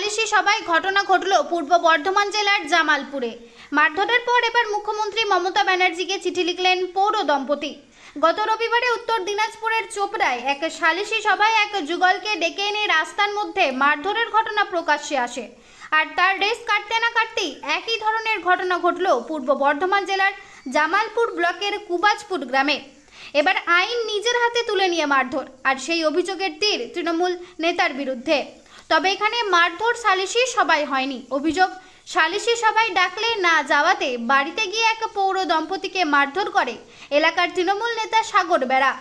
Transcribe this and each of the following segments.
সালিশি সভায় ঘটনা ঘটল পূর্ব বর্ধমান জেলার জামালপুরে। মারধরের পর এবার মুখ্যমন্ত্রী মমতা ব্যানার্জিকে চিঠি লিখলেন পৌর দম্পতি। গত রবিবারে উত্তর দিনাজপুরের চোপড়ায় এক সালিশি সভায় এক যুগলকে ডেকে এনে রাস্তার মধ্যে মারধরের ঘটনা প্রকাশ্যে আসে। আর তার রেস কাটতে না কাটতেই একই ধরনের ঘটনা ঘটল পূর্ব বর্ধমান জেলার জামালপুর ব্লকের কুবাজপুর গ্রামে। এবার আইন নিজের হাতে তুলে নিয়ে মারধর, আর সেই অভিযোগের তীর তৃণমূল নেতার বিরুদ্ধে। তবে এখানে মারধর সালিশি সবাই হয়নি। অভিযোগ, সালিশি সভায় ডাকলে না যাওয়াতে বাড়িতে গিয়ে এক পৌর দম্পতিকে মারধর করে এলাকার তৃণমূল নেতা সাগর বেড়া।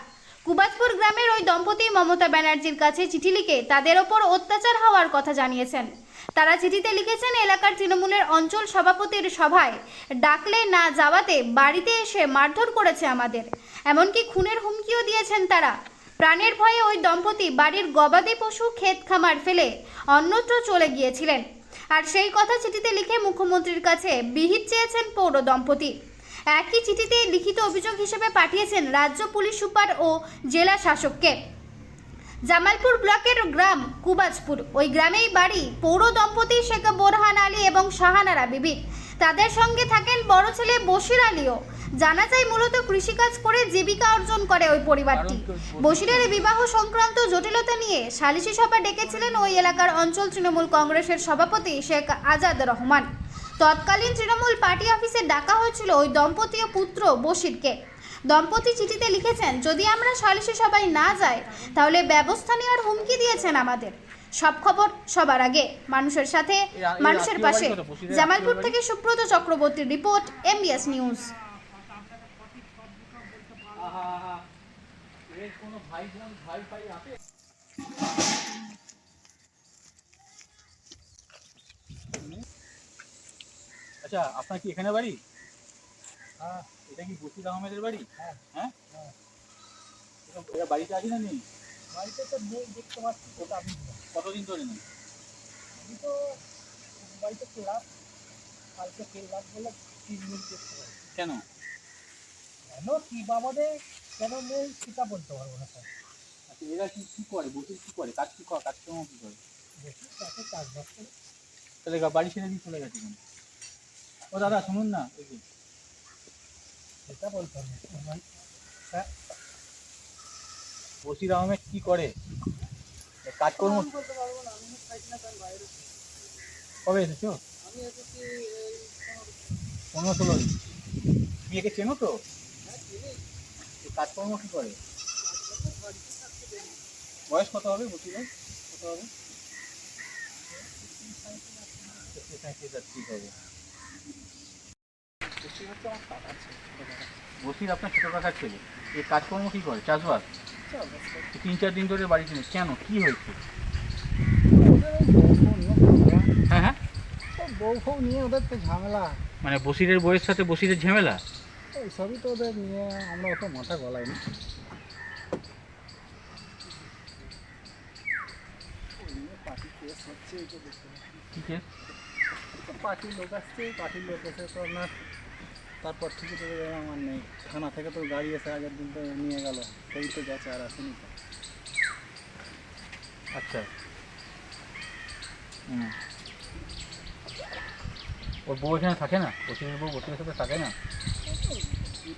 কুবাজপুর গ্রামের ওই দম্পতি মমতা ব্যানার্জির কাছে চিঠি লিখে তাদের ওপর অত্যাচার হওয়ার কথা জানিয়েছেন। তারা চিঠিতে লিখেছেন, এলাকার তৃণমূলের অঞ্চল সভাপতির সভায় ডাকলে না যাওয়াতে বাড়িতে এসে মারধর করেছে আমাদের। এমনকি খুনের হুমকিও দিয়েছেন তারা। প্রাণের ভয়ে ওই দম্পতি বাড়ির গবাদি পশু ক্ষেত খামার ফেলে অন্যত্র চলে গিয়েছিলেন। আর সেই কথা চিঠিতে লিখে মুখ্যমন্ত্রীর কাছে বিহিত চেয়েছেন পৌর দম্পতি। একই চিঠিতে লিখিত অভিযোগ হিসেবে পাঠিয়েছেন রাজ্য পুলিশ সুপার ও জেলা শাসককে। জামালপুর ব্লকের গ্রাম কুবাজপুর, ওই গ্রামেই বাড়ি পৌর দম্পতি শেখ বোরহান আলী এবং শাহানারা বিবি। তাদের সঙ্গে থাকেন বড় ছেলে বশির আলীও। জানা যায় মূলত কৃষিকাজ করে জীবিকা অর্জন করে ওই পরিবারটি। বশিরের বিবাহ সংক্রান্ত জটিলতা নিয়ে সালিশি সভা ডেকেছিলেন ওই এলাকার অঞ্চল তৃণমূল কংগ্রেসের সভাপতি শেখ আজাদ রহমান। তৎকালীন তৃণমূল পার্টি অফিসে ডাকা হয়েছিল ওই দম্পতি ও পুত্র বশিরকে দম্পতি চিঠিতে লিখেছেন যদি আমরা সালিশি সবাই না যাই তাহলে ব্যবস্থা নেওয়ার হুমকি দিয়েছেন আমাদের। সব খবর সবার আগে। মানুষের সাথে মানুষের পাশে। জামালপুর থেকে সুব্রত চক্রবর্তীর রিপোর্ট এমবিএস নিউজ। আচ্ছা আপনার কি এখানে বাড়ি? হ্যাঁ। এটা কি বসির আহমেদের বাড়ি? হ্যাঁ। হ্যাঁ? এটা- এটা বাড়িতে আছে না নেই? বাড়িতে তো নেই দেখতে পাচ্ছি। ওটা আমি কতদিন ধরে নেই? আমি তো বাড়িতে কালকে বলে তিন দিন দেখতে কেন? কেন? কি বাবাদে কেন নেই সেটা বলতে পারব না স্যার। আচ্ছা এরা কি কি করে? বসির কি করে? কাজ কি করে? কাজকর্ম কি করে? দেখি তাকে চাষবাস করে। তাহলে গা- বাড়ি ছেড়ে দিয়ে চলে গেছে কেন? ও দাদা শুনুন না সেটা বলতে পারব না। হ্যাঁ বসির আহমেদ কি করে? কাজকর্ম বলতে পারব না আমি খাইছি না কারণ বাইরে কবে এসেছ? আমি এসেছি পনেরো ষোলো। বিয়েকে চেনো তো? হ্যাঁ কাজকর্ম কি করে? বয়স কত হবে বসিরের কত হবে? ঠিক হবে বসির আপনার ছোট কাকার ছেলে এই কাজকর্ম কি করে চাষবাস? তিন চার দিন ধরে বাড়িতে নেই কেন কি হয়েছে? হ্যাঁ হ্যাঁ। বউ নিয়ে ওদের তো ঝামেলা। মানে বসিরের বইয়ের সাথে বসিরের ঝামেলা? এইসবই তো ওদের নিয়ে আমরা অত মাথা গলাইনি। পার্টির লোক আসছে পার্টির লোক এসে তো আপনার তারপর থেকে তো আমার নেই থানা থেকে তো গাড়ি এসে আগের দিন তো নিয়ে গেল সেই তো গেছে আর আসেনি। আচ্ছা। হুম। ওর বউ এখানে থাকে না? বসিরের বউ বসিরের সাথে থাকে না এই তো দুটো তিনটে তো বিয়ে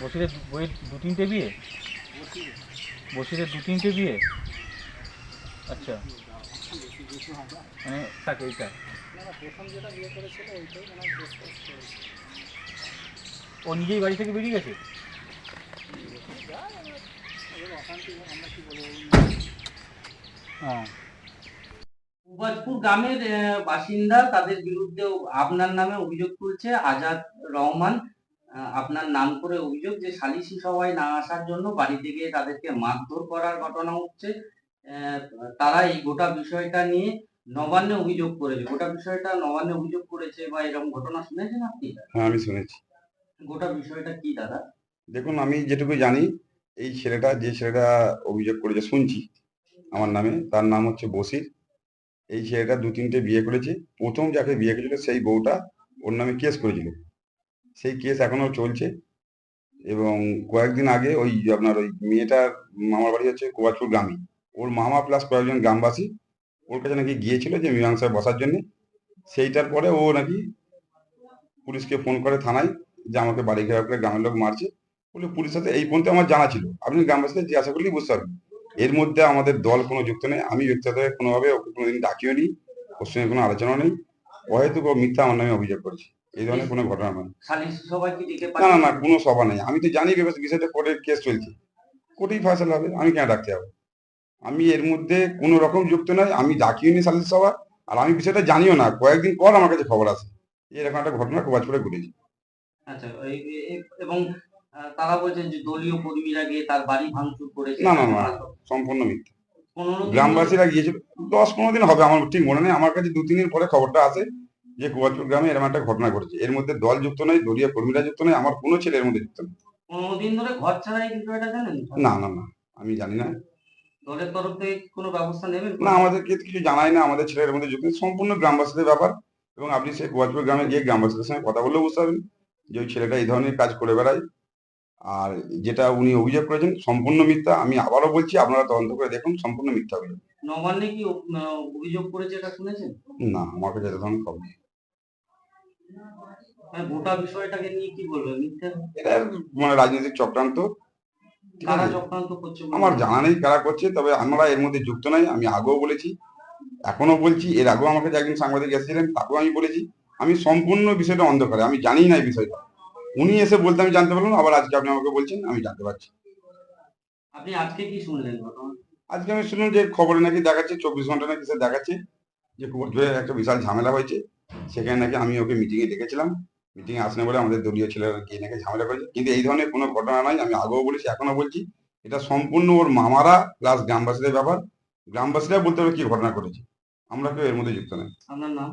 বসিরের বইয়ের দু তিনটে বিয়ে? বসি বসিরের দু তিনটে বিয়ে? আচ্ছা। মানে থাকে এইটা। ও নিজেই বাড়ি থেকে বেরিয়ে গেছে? হ্যাঁ। গ্রামের বাসিন্দা তাদের বিরুদ্ধে আপনার নামে অভিযোগ তুলছে আজাদ রহমান। আপনার নাম করে অভিযোগ যে সালিসি সভায় না আসার জন্য বাড়ি থেকে তাদেরকে মারধর করার ঘটনা হচ্ছে তারা এই গোটা বিষয়টা নিয়ে নবান্নে অভিযোগ করেছে। গোটা বিষয়টা নবান্নে অভিযোগ করেছে বা এরকম ঘটনা শুনেছেন আপনি? হ্যাঁ আমি শুনেছি। গোটা বিষয়টা কি দাদা? দেখুন আমি যেটুকু জানি এই ছেলেটা যে ছেলেটা অভিযোগ করেছে শুনছি আমার নামে তার নাম হচ্ছে বসির। এই ছেলেটা দু তিনটে বিয়ে করেছে। প্রথম যাকে বিয়ে করেছিল সেই বউটা ওর নামে কেস করেছিল। সেই কেস এখনও চলছে। এবং কয়েকদিন আগে ওই আপনার ওই মেয়েটার মামার বাড়ি হচ্ছে কোয়াচপুর গ্রামে। ওর মামা প্লাস কয়েকজন গ্রামবাসী ওর কাছে নাকি গিয়েছিল যে মীমাংসায় বসার জন্য। সেইটার পরে ও নাকি পুলিশকে ফোন করে থানায় যে আমাকে বাড়ি ঘেরাও করে গ্রামের লোক মারছে। বলে পুলিশ সাথে এই পর্যন্ত আমার জানা ছিল। আপনি গ্রামবাসীদের জিজ্ঞাসা করলেই বুঝতে পারবেন। এর মধ্যে আমাদের দল কোনো যুক্ত নেই। আমি ব্যক্তিগতভাবে কোনোভাবে ওকে কোনোদিন ডাকিও নি। ওর সঙ্গে কোনো আলোচনা নেই। হয়তো ও মিথ্যা আমার নামে অভিযোগ করেছে। এই ধরনের কোনো ঘটনা নয় সবাই না না না কোনো সভা নেই। আমি তো জানি বিষয়- বিষয়টা কোর্টের কেস চলছে। কোর্টেই ফয়সালা হবে আমি কেন ডাকতে যাব? আমি এর মধ্যে কোনো রকম যুক্ত নয় আমি ডাকিও নি সালিস সভা আর আমি বিষয়টা জানিও না। কয়েকদিন পর আমার কাছে খবর আছে এরকম একটা ঘটনা কোবাজপুরে ঘটেছে। আচ্ছা এবং তারা বলছেন যে দলীয় কর্মীরা গিয়ে তার বাড়ি ভাঙচুর করেছে। না, না, না। সম্পূর্ণ মিথ্যা। গ্রামবাসীরা গিয়েছিল। দশ পনেরো দিন হবে আমার ঠিক মনে নেই। আমার কাছে দু তিন দিন পরে খবরটা আসে। যে কুয়াজপুর গ্রামে এরকম একটা ঘটনা ঘটেছে। এর মধ্যে দল যুক্ত নয় দলীয় কর্মীরা যুক্ত নয় আমার কোনো ছেলে এর মধ্যে যুক্ত নেই পনেরো দিন ধরে ঘর ছাড়াই কিন্তু এটা জানেন? না না না আমি জানি না। দলের তরফ থেকে কোনো ব্যবস্থা নেবেন? না আমাদেরকে কিছু জানাই না আমাদের ছেলের মধ্যে যুক্ত নেই। সম্পূর্ণ গ্রামবাসীদের ব্যাপার এবং আপনি সেই কুয়াজপুর গ্রামে গিয়ে গ্রামবাসীদের সঙ্গে কথা বললেও বুঝতে পারবেন যে ওই ছেলেটা এই ধরনের কাজ করে বেড়ায়। আর যেটা উনি অভিযোগ করেছেন সম্পূর্ণ মিথ্যা। আমি আবারও বলছি আপনারা তদন্ত করে দেখুন সম্পূর্ণ মিথ্যা অভিযোগ। নবান্নে কি অভিযোগ করেছে এটা শুনেছেন? না আমার কাছে এত ধরনের খবর নেই। গোটা বিষয়টাকে নিয়ে কি বলবেন মিথ্যা এটা মানে রাজনৈতিক চক্রান্ত। আমার জানা নেই কারা করছে তবে আমরা এর মধ্যে যুক্ত নাই আমি আগেও বলেছি এখনও বলছি এর আগেও আমাকে একজন সাংবাদিক এসেছিলেন তাকেও আমি বলেছি আমি সম্পূর্ণ বিষয়টা অন্ধকারে আমি জানি না এই বিষয়টা। উনি এসে বলতে আমি জানতে পারলাম আবার আজকে আপনি আমাকে বলছেন আমি জানতে পারছি। আপনি আজকে কি শুনলেন আজকে আমি শুনলাম যে খবরে নাকি দেখাচ্ছে চব্বিশ ঘণ্টা নাকি সে দেখাচ্ছে যে একটা বিশাল ঝামেলা হয়েছে সেখানে নাকি আমি ওকে মিটিংয়ে ডেকেছিলাম। মিটিংয়ে আসনে বলে আমাদের দলীয় ছেলেরা গিয়ে নাকি ঝামেলা করেছে। কিন্তু এই ধরনের কোনো ঘটনা নয়, আমি আগেও বলেছি এখনও বলছি। এটা সম্পূর্ণ ওর মামারা প্লাস গ্রামবাসীদের ব্যাপার। গ্রামবাসীরা বলতে হবে কি ঘটনা করেছে আমরা কেউ এর মধ্যে যুক্ত নাই। আপনার নাম?